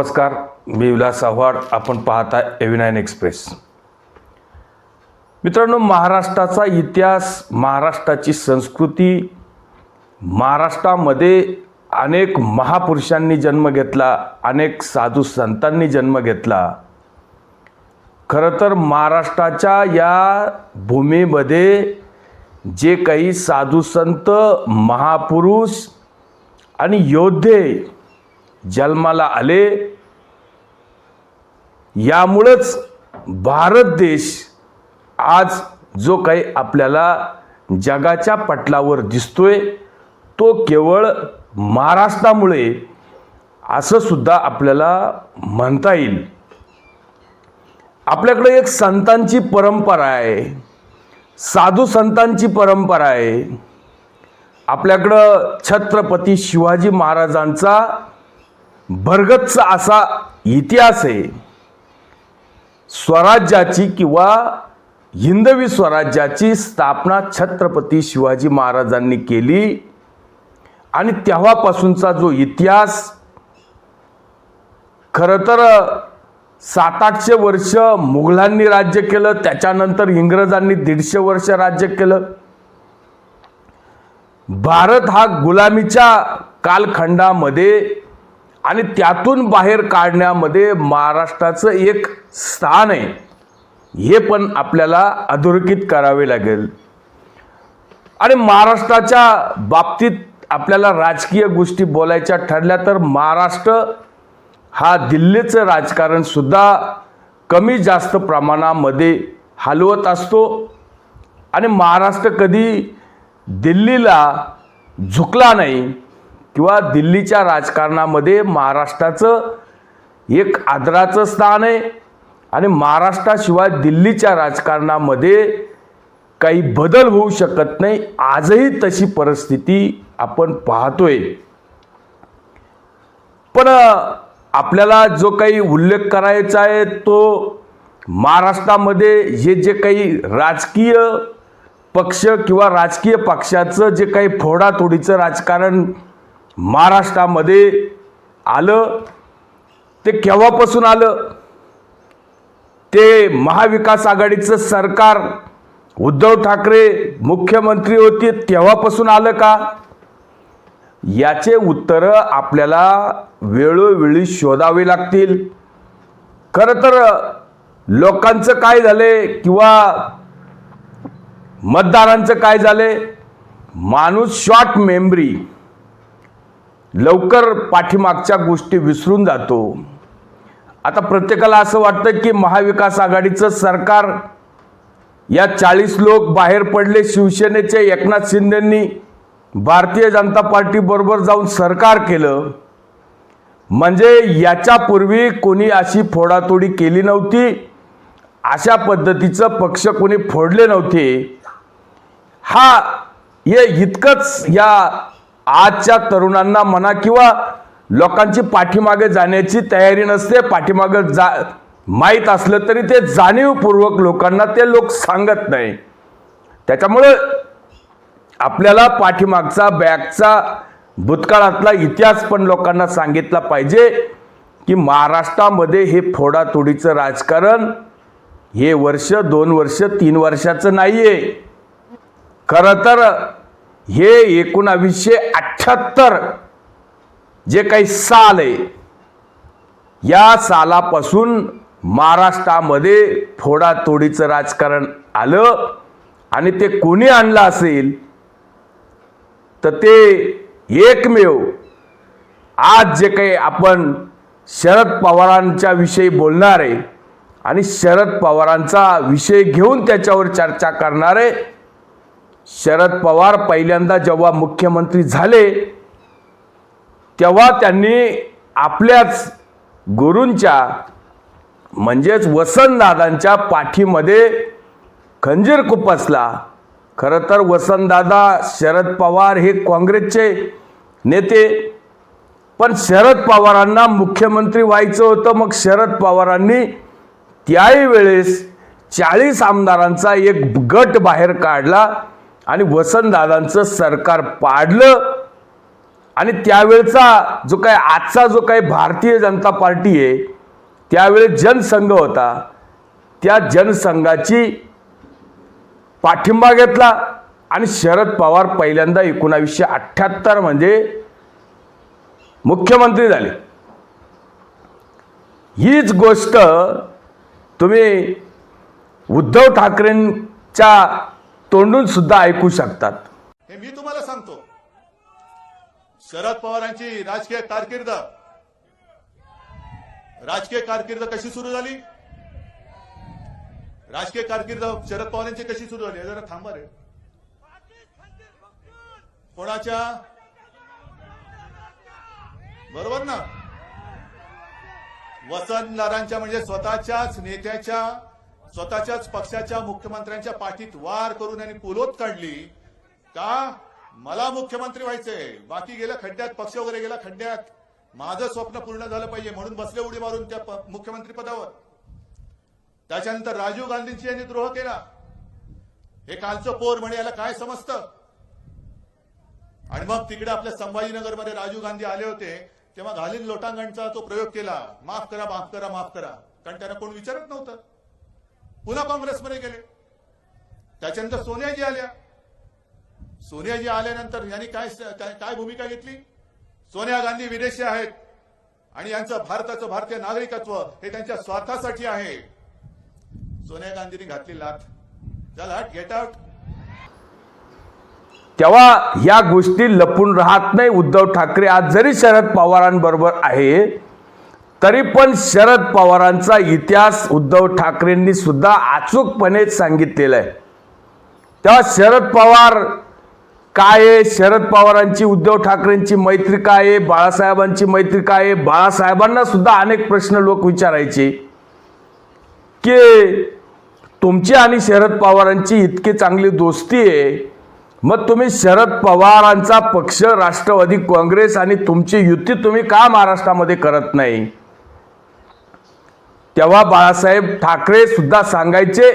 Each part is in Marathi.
नमस्कार मी विलास आव्हाड. आपण पाहता एव्ही एक्सप्रेस मित्रांनो महाराष्ट्राचा इतिहास महाराष्ट्राची संस्कृती महाराष्ट्रामध्ये अनेक महापुरुषांनी जन्म घेतला अनेक साधू संतांनी जन्म घेतला. खरं तर महाराष्ट्राच्या या भूमीमध्ये जे काही साधू संत महापुरुष आणि योद्धे जन्माला आले. यामुळंच भारत देश आज जो काही आपल्याला जगाच्या पटलावर दिसतोय तो केवळ महाराष्ट्रामुळे असं सुद्धा आपल्याला म्हणता येईल. आपल्याकडे एक संतांची परंपरा आहे. साधू संतांची परंपरा आहे. आपल्याकडं छत्रपती शिवाजी महाराजांचा भरगच्च असा इतिहास आहे. स्वराज्याची किंवा हिंदवी स्वराज्याची स्थापना छत्रपती शिवाजी महाराजांनी केली. आणि तेव्हापासूनचा जो इतिहास खरं तर सात आठशे वर्ष मुघलांनी राज्य केलं त्याच्यानंतर इंग्रजांनी दीडशे वर्ष राज्य केलं. भारत हा गुलामीच्या कालखंडामध्ये आणि त्यातून बाहेर काढण्यामध्ये महाराष्ट्राचं एक स्थान आहे. हे पण आपल्याला अधोरेखित करावे लागेल. आणि महाराष्ट्राच्या बाबतीत आपल्याला राजकीय गोष्टी बोलायच्या ठरल्या तर महाराष्ट्र हा दिल्लीचं राजकारणसुद्धा कमी जास्त प्रमाणामध्ये हलवत असतो. आणि महाराष्ट्र कधी दिल्लीला झुकला नाही किंवा दिल्लीच्या राजकारणामध्ये महाराष्ट्राचं एक आदराचं स्थान आहे. आणि महाराष्ट्राशिवाय दिल्लीच्या राजकारणामध्ये काही बदल होऊ शकत नाही. आजही तशी परिस्थिती आपण पाहतोय. पण आपल्याला जो काही उल्लेख करायचा आहे तो महाराष्ट्रामध्ये हे जे काही राजकीय पक्ष किंवा राजकीय पक्षाचं जे काही फोडातोडीचं राजकारण महाराष्ट्रामध्ये आलं ते केव्हापासून आलं? ते महाविकास आघाडीचं सरकार उद्धव ठाकरे मुख्यमंत्री होते तेव्हापासून आलं का? याचे उत्तरं आपल्याला वेळोवेळी शोधावे लागतील. खरं तर लोकांचं काय झाले किंवा मतदारांचं काय झाले? माणूस शॉर्ट मेमरी लवकर पाठीमागच्या गोष्टी विसरून जातो. आता प्रत्येकाला असं वाटतं की महाविकास आघाडीचं सरकार या चाळीस लोक बाहेर पडले शिवसेनेचे एकनाथ शिंदेंनी भारतीय जनता पार्टीबरोबर जाऊन सरकार केलं. म्हणजे याच्यापूर्वी कोणी अशी फोडातोडी केली नव्हती. अशा पद्धतीचं पक्ष कोणी फोडले नव्हते. हा हे इतकंच या आजच्या तरुणांना म्हणा किंवा लोकांची पाठीमागे जाण्याची तयारी नसते पाठीमागे जा माहीत असलं तरी ते जाणीवपूर्वक लोकांना ते लोक सांगत नाही. त्याच्यामुळं आपल्याला पाठीमागचा बॅगचा भूतकाळातला इतिहास पण लोकांना सांगितला पाहिजे की महाराष्ट्रामध्ये हे फोडातोडीचं राजकारण हे वर्ष दोन वर्ष तीन वर्षाचं नाही आहे खरं तर हे एकोणावीसशे अठ्ठ्याहत्तर जे काही साल आहे या सालापासून महाराष्ट्रामध्ये फोडातोडीचं राजकारण आलं आणि ते कोणी आणलं असेल तर ते एकमेव आज जे काही आपण शरद पवारांच्या विषयी बोलणार आहे आणि शरद पवारांचा विषय घेऊन त्याच्यावर चर्चा करणारे शरद पवार पहिल्यांदा जेव्हा मुख्यमंत्री झाले तेव्हा त्यांनी आपल्याच गुरूंच्या म्हणजेच वसंतदादांच्या पाठीमध्ये खंजीर खुपसला. खरं तर वसंतदादा शरद पवार हे काँग्रेसचे नेते पण शरद पवारांना मुख्यमंत्री व्हायचं होतं मग शरद पवारांनी त्याही वेळेस चाळीस आमदारांचा एक गट बाहेर काढला. आणि वसंतदादांचं सरकार पाडलं. आणि त्यावेळचा जो काय आजचा जो काही भारतीय जनता पार्टी आहे त्यावेळेस जनसंघ होता. त्या जनसंघाची पाठिंबा घेतला आणि शरद पवार पहिल्यांदा एकोणावीसशे अठ्ठ्याहत्तर म्हणजे मुख्यमंत्री झाले. हीच गोष्ट तुम्ही उद्धव ठाकरेंच्या तोंडून सुद्धा ऐकू शकतात. हे मी तुम्हाला सांगतो. शरद पवारांची राजकीय कारकीर्द. राजकीय कारकीर्द कशी सुरू झाली? राजकीय कारकीर्द शरद पवारांची कशी सुरू झाली? जरा थांबा रे. कोणाच्या? बरोबर ना? वसंत लारांच्या म्हणजे स्वतःच्याच नेत्याच्या स्वतःच्याच पक्षाच्या मुख्यमंत्र्यांच्या पाठीत वार करून यांनी कुलोत काढली. का? मला मुख्यमंत्री व्हायचंय बाकी गेलं खड्ड्यात पक्ष वगैरे गेला खड्ड्यात. माझं स्वप्न पूर्ण झालं पाहिजे म्हणून बसले उडी मारून त्या मुख्यमंत्री पदावर. त्याच्यानंतर राजीव गांधींची यांनी द्रोह केला. हे कालचं पोर म्हणे याला काय समजतं? आणि मग तिकडे आपल्या संभाजीनगरमध्ये राजीव गांधी आले होते. तेव्हा घालीन लोटांगणचा तो प्रयोग केला. माफ करा माफ करा माफ करा. कारण त्यांना कोण विचारत नव्हतं. पुन्हा काँग्रेसमध्ये गेले. त्याच्यानंतर सोनियाजी आल्या. सोनियाजी आल्यानंतर यांनी काय काय भूमिका घेतली? सोनिया गांधी विदेशी आहेत. आणि यांचं भारताचं भारतीय नागरिकत्व हे त्यांच्या स्वार्थासाठी आहे. सोनिया गांधींनी घातली लाथ. चला गेट आउट तेव्हा ह्या गोष्टी लपून राहत नाही उद्धव ठाकरे. आज जरी शरद पवारांबरोबर आहे तरी पण शरद पवारांचा इतिहास उद्धव ठाकरेंनी सुद्धा अचूकपणे सांगितलेला आहे. तेव्हा शरद पवार काय आहे? शरद पवारांची उद्धव ठाकरेंची मैत्री काय आहे? बाळासाहेबांची मैत्री काय आहे? बाळासाहेबांना सुद्धा अनेक प्रश्न लोक विचारायचे. की तुमची आणि शरद पवारांची इतकी चांगली दोस्ती आहे. मग तुम्ही शरद पवारांचा पक्ष राष्ट्रवादी काँग्रेस आणि तुमची युती तुम्ही का महाराष्ट्रामध्ये करत नाही? तेव्हा बाळासाहेब ठाकरे सुद्धा सांगायचे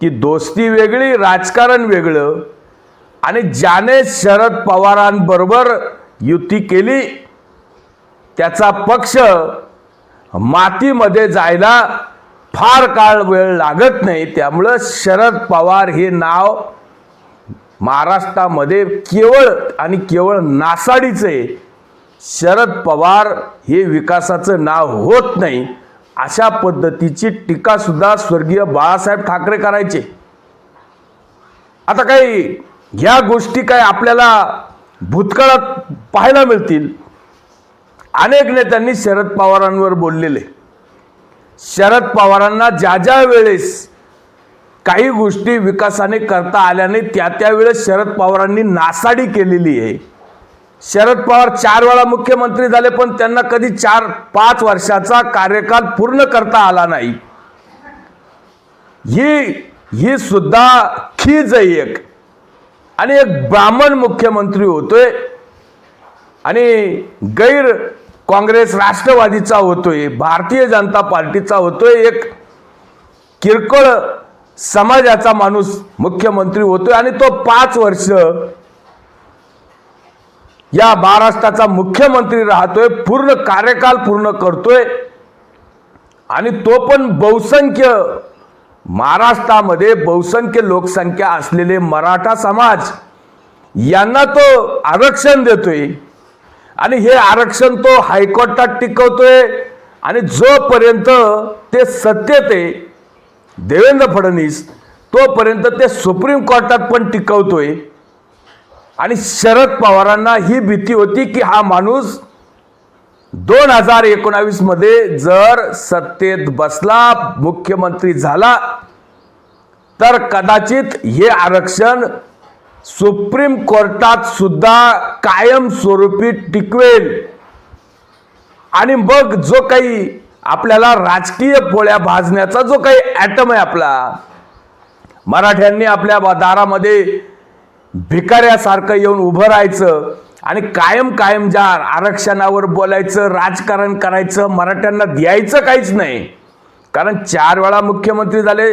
की दोस्ती वेगळी राजकारण वेगळं. आणि ज्याने शरद पवारांबरोबर युती केली त्याचा पक्ष मातीमध्ये जायला फार काळ वेळ लागत नाही. त्यामुळं शरद पवार हे नाव महाराष्ट्रामध्ये केवळ आणि केवळ नासाडीचं आहे शरद पवार हे विकासाचं नाव होत नाही. अशा पद्धतीची टीकासुद्धा स्वर्गीय बाळासाहेब ठाकरे करायचे. आता काही ह्या गोष्टी काय आपल्याला भूतकाळात पाहायला मिळतील. अनेक नेत्यांनी शरद पवारांवर बोललेले. शरद पवारांना ज्या ज्या वेळेस काही गोष्टी विकासाने करता आल्याने त्या त्यावेळेस शरद पवारांनी नासाडी केलेली आहे. शरद पवार चार वेळा मुख्यमंत्री झाले पण त्यांना कधी चार पाच वर्षाचा कार्यकाल पूर्ण करता आला नाही. ही ही सुद्धा खीज आहे एक. आणि एक ब्राह्मण मुख्यमंत्री होतोय आणि गैर काँग्रेस राष्ट्रवादीचा होतोय भारतीय जनता पार्टीचा होतोय एक किरकोळ समाजाचा माणूस मुख्यमंत्री होतोय आणि तो पाच वर्ष या महाराष्ट्राचा मुख्यमंत्री राहतोय पूर्ण कार्यकाल पूर्ण करतोय. आणि तो पण बहुसंख्य महाराष्ट्रामध्ये बहुसंख्य लोकसंख्या असलेले मराठा समाज यांना तो आरक्षण देतोय. आणि हे आरक्षण तो हायकोर्टात टिकवतोय. आणि जोपर्यंत ते सत्तेत आहे देवेंद्र फडणवीस तोपर्यंत ते सुप्रीम कोर्टात पण टिकवतोय. आणि शरद पवारांना ही भीती होती की हा माणूस दोन हजार एकोणावीसमध्ये जर सत्तेत बसला मुख्यमंत्री झाला तर कदाचित हे आरक्षण सुप्रीम कोर्टात सुद्धा कायमस्वरूपी टिकवेल. आणि मग जो काही आपल्याला राजकीय पोळ्या भाजण्याचा जो काही ॲटम आहे आपला मराठ्यांनी आपल्या दारामध्ये भिकाऱ्यासारखं येऊन उभं राहायचं आणि कायम कायम ज्या आरक्षणावर बोलायचं राजकारण करायचं मराठ्यांना द्यायचं काहीच नाही. कारण चार वेळा मुख्यमंत्री झाले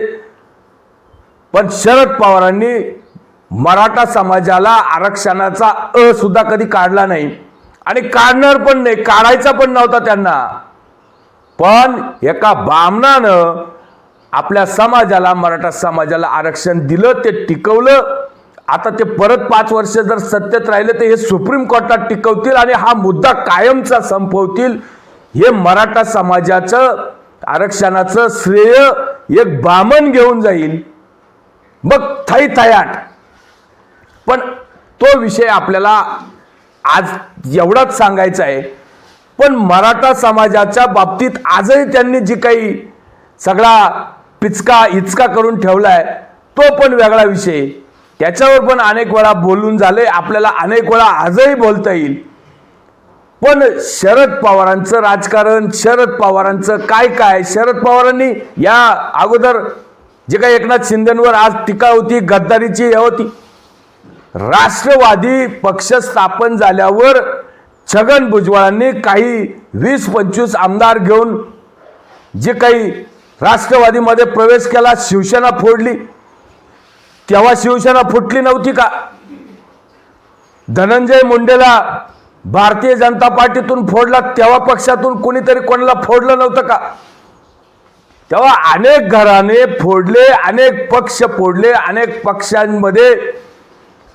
पण शरद पवारांनी मराठा समाजाला आरक्षणाचा अ सुद्धा कधी काढला नाही. आणि काढणार पण नाही काढायचा पण नव्हता त्यांना. पण एका बामणानं आपल्या समाजाला मराठा समाजाला आरक्षण दिलं ते टिकवलं आता ते परत पाच वर्ष जर सत्तेत राहिले तर हे सुप्रीम कोर्टात टिकवतील आणि हा मुद्दा कायमचा संपवतील. हे मराठा समाजाचं आरक्षणाचं श्रेय एक बामण घेऊन जाईल. मग थाई थायाट. पण तो विषय आपल्याला आज एवढाच सांगायचा आहे. पण मराठा समाजाच्या बाबतीत आजही त्यांनी जी काही सगळा पिचका इचका करून ठेवला आहे तो पण वेगळा विषय त्याच्यावर पण अनेक वेळा बोलून झाले आपल्याला अनेक वेळा आजही बोलता येईल. पण शरद पवारांचं राजकारण शरद पवारांचं काय काय? शरद पवारांनी या अगोदर जे काही एकनाथ शिंदेवर आज टीका होती गद्दारीची हे होती. राष्ट्रवादी पक्ष स्थापन झाल्यावर छगन भुजबळांनी काही वीस पंचवीस आमदार घेऊन जे काही राष्ट्रवादीमध्ये प्रवेश केला शिवसेना फोडली. तेव्हा शिवसेना फुटली नव्हती का? धनंजय मुंडेला भारतीय जनता पार्टीतून फोडला तेव्हा पक्षातून कोणीतरी कोणाला फोडलं नव्हतं का? तेव्हा अनेक घराने फोडले अनेक पक्ष फोडले अनेक पक्षांमध्ये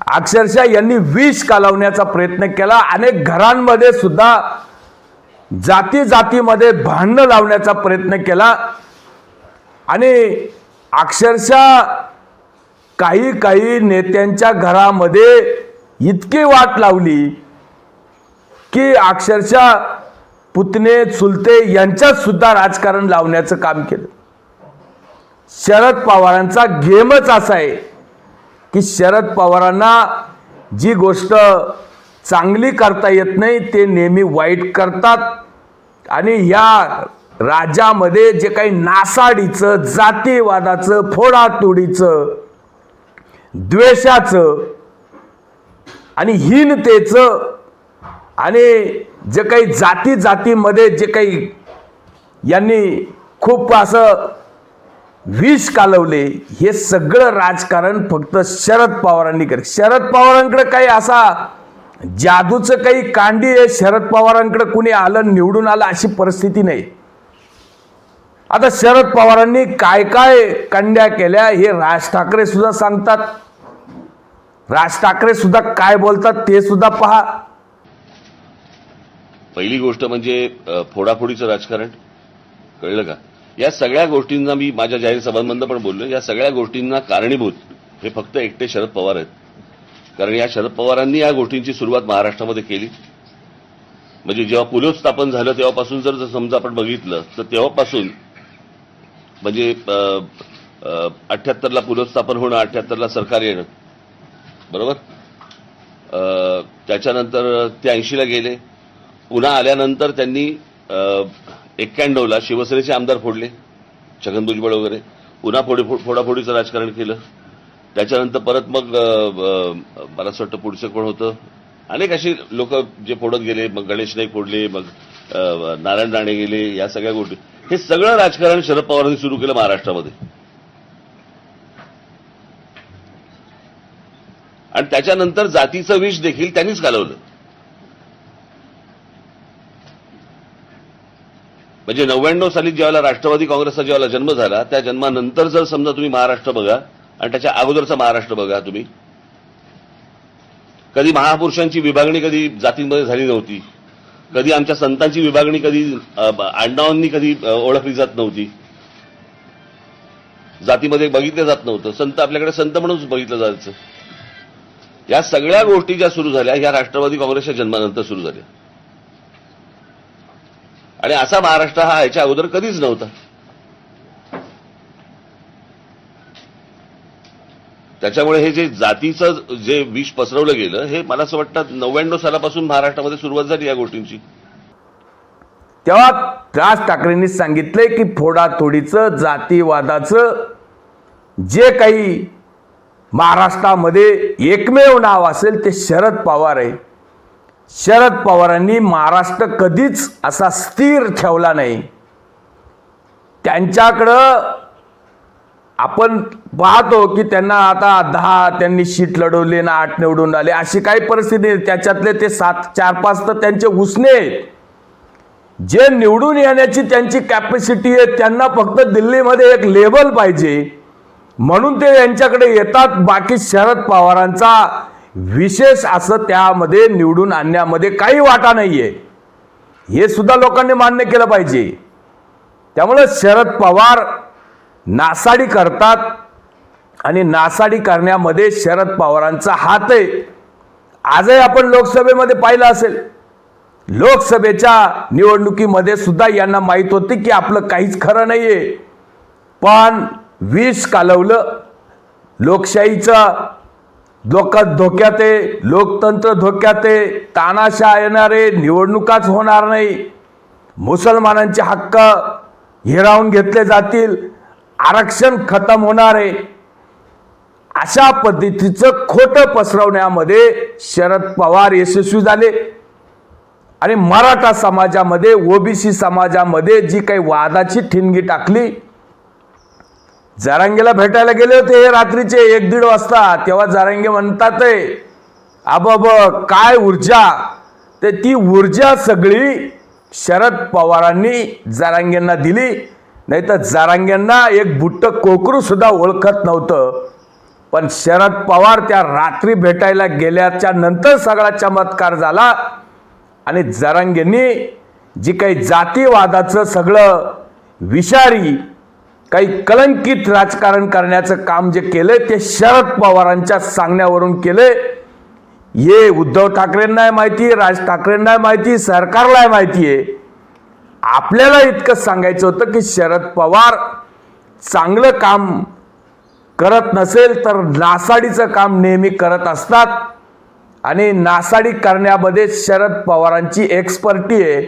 अक्षरशः यांनी विष कालवण्याचा प्रयत्न केला. अनेक घरांमध्ये सुद्धा जाती जातीमध्ये भांडणं लावण्याचा प्रयत्न केला. आणि अक्षरशः काही काही नेत्यांच्या घरामध्ये इतकी वाट लावली की अक्षरशः पुतणे चुलते यांच्यात सुद्धा राजकारण लावण्याचं काम केलं. शरद पवारांचा गेमच असा आहे की शरद पवारांना जी गोष्ट चांगली करता येत नाही ते नेहमी वाईट करतात आणि या राज्यामध्ये जे काही नासाडीचं जातीवादाचं फोडातोडीचं द्वेषाचं आणि हीनतेचं आणि जे काही जाती जातीमध्ये जे काही यांनी खूप असं विष कालवले हे सगळं राजकारण फक्त शरद पवारांनी केलं. शरद पवारांकडे काही असा जादूचं काही कांडी आहे शरद पवारांकडे कुणी आलं निवडून आलं अशी परिस्थिती नाही. आता शरद पवारांनी काय काय कंड्या केल्या हे राज ठाकरे सुद्धा सांगतात. राज ठाकरे सुद्धा काय बोलतात ते सुद्धा पहा. पहिली गोष्ट म्हणजे फोडाफोडीचं राजकारण. कळलं का? या सगळ्या गोष्टींना मी माझ्या जाहीर सभांमधनं पण बोललो या सगळ्या गोष्टींना कारणीभूत हे फक्त एकटे शरद पवार आहेत. कारण या शरद पवारांनी या गोष्टींची सुरुवात महाराष्ट्रामध्ये केली. म्हणजे जेव्हा पुलोत्स्थापन झालं तेव्हापासून जर जर समजा आपण बघितलं तर तेव्हापासून म्हणजे अठ्ठ्याहत्तरला पुलोत्स्थापन होणं अठ्ठ्याहत्तरला सरकार येणं बरोबर? त्याच्यानंतर ते ऐंशीला गेले. पुन्हा आल्यानंतर त्यांनी एक्क्याण्णवला शिवसेनेचे आमदार फोडले छगन भुजबळ वगैरे. पुन्हा फोडी फोडाफोडीचं राजकारण केलं. त्याच्यानंतर परत मग मला असं वाटतं पुढचं कोण होतं? अनेक अशी लोक जे फोडत गेले मग गणेश नाईक फोडले मग नारायण राणे गेले या सगळ्या गोष्टी. हे सगळं राजकारण शरद पवारांनी सुरू केलं महाराष्ट्रामध्ये. आणि त्याच्यानंतर जातीचं विष देखील त्यांनीच घालवलं. म्हणजे नव्याण्णव साली ज्यावेळेला राष्ट्रवादी काँग्रेसचा ज्यावेळेला जन्म झाला त्या जन्मानंतर जर समजा तुम्ही महाराष्ट्र बघा आणि त्याच्या अगोदरचा महाराष्ट्र बघा तुम्ही कधी महापुरुषांची विभागणी कधी जातींमध्ये झाली नव्हती कधी आमच्या संतांची विभागणी कधी अ, आडनावांनी कधी ओळखली जात नव्हती जातीमध्ये बघितलं जात नव्हतं. संत आपल्याकडे संत म्हणूनच बघितलं जायचं. या सगळ्या गोष्टी ज्या सुरू झाल्या ह्या राष्ट्रवादी काँग्रेसच्या जन्मानंतर सुरू झाल्या. आणि असा महाराष्ट्र हा याच्या अगोदर कधीच नव्हता. त्याच्यामुळे हे जे जातीचं जे विष पसरवलं गेलं हे मला असं वाटतं नव्याण्णव सालापासून महाराष्ट्रामध्ये सुरुवात झाली या गोष्टींची. तेव्हा राज ठाकरेंनी सांगितलंय की फोडातोडीचं जातीवादाचं जे काही महाराष्ट्रामध्ये एकमेव नाव असेल ते शरद पवार आहे. शरद पवारांनी महाराष्ट्र कधीच असा स्थिर ठेवला नाही. त्यांच्याकडं आपण पाहतो की त्यांना आता दहा त्यांनी शीट लढवले ना आठ निवडून आले. अशी काही परिस्थिती नाही. त्याच्यातले ते सात चार पाच तर त्यांचे उसने आहेत. जे निवडून येण्याची त्यांची कॅपॅसिटी आहे त्यांना फक्त दिल्लीमध्ये एक लेबल पाहिजे. म्हणून ते यांच्याकडे येतात. बाकी शरद पवारांचा विशेष असं त्यामध्ये निवडून आणण्यामध्ये काही वाटा नाहीये. हे सुद्धा लोकांनी मान्य केलं पाहिजे. त्यामुळे शरद पवार नासाडी करतात आणि नासाडी करण्यामध्ये शरद पवारांचा हात आहे. आजही आपण लोकसभेमध्ये पाहिलं असेल. लोकसभेच्या निवडणुकीमध्ये सुद्धा यांना माहीत होते की आपलं काहीच खरं नाहीये. पण विष कालवलं. लोकशाहीचं लोक धोक्यात आहे लोकतंत्र धोक्यात आहे तानाशा येणारे निवडणुकाच होणार नाही. मुसलमानांचे हक्क हिरावून घेतले जातील आरक्षण खतम होणार आहे. अशा पद्धतीचं खोटं पसरवण्यामध्ये शरद पवार यशस्वी झाले. आणि मराठा समाजामध्ये ओबीसी समाजामध्ये जी काही वादाची ठिणगी टाकली जारांगेला भेटायला गेले होते हे रात्रीचे एक दीड वाजता. तेव्हा जारांगे म्हणतात अब काय ऊर्जा? ते ती ऊर्जा सगळी शरद पवारांनी जरांगेंना दिली. नाही तर जारांग्यांना एक बुट्ट कोकरूसुद्धा ओळखत नव्हतं. पण शरद पवार त्या रात्री भेटायला गेल्याच्यानंतर सगळा चमत्कार झाला. आणि जरांगेंनी जी काही जातीवादाचं सगळं विषारी काही कलंकित राजकारण करण्याचं काम जे केलंय ते शरद पवारांच्या सांगण्यावरून केले हे उद्धव ठाकरेंना माहिती राज ठाकरेंना माहिती सरकारला माहिती आहे आपल्याला इतकं सांगायचं होतं की शरद पवार चांगलं काम करत नसेल तर नासाडीचं काम नेहमी करत असतात. आणि नासाडी करण्यामध्ये शरद पवारांची एक्सपर्टी आहे.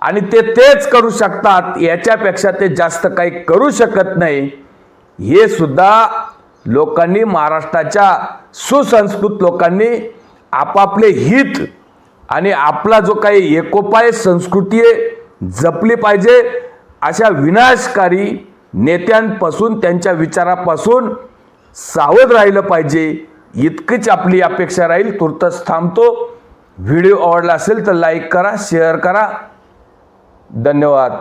आणि ते तेच करू शकतात याच्यापेक्षा ते जास्त काही करू शकत नाही. हे सुद्धा लोकांनी महाराष्ट्राच्या सुसंस्कृत लोकांनी आपापले हित आणि आपला जो काही एकोपाय संस्कृती आहे जपली पाहिजे अशा विनाशकारी नेत्यांपासून त्यांच्या विचारापासून सावध राहिलं पाहिजे. इतकीच आपली अपेक्षा राहील. तुर्तच थांबतो. व्हिडिओ आवडला असेल तर लाईक करा शेअर करा. ધન્યવાદ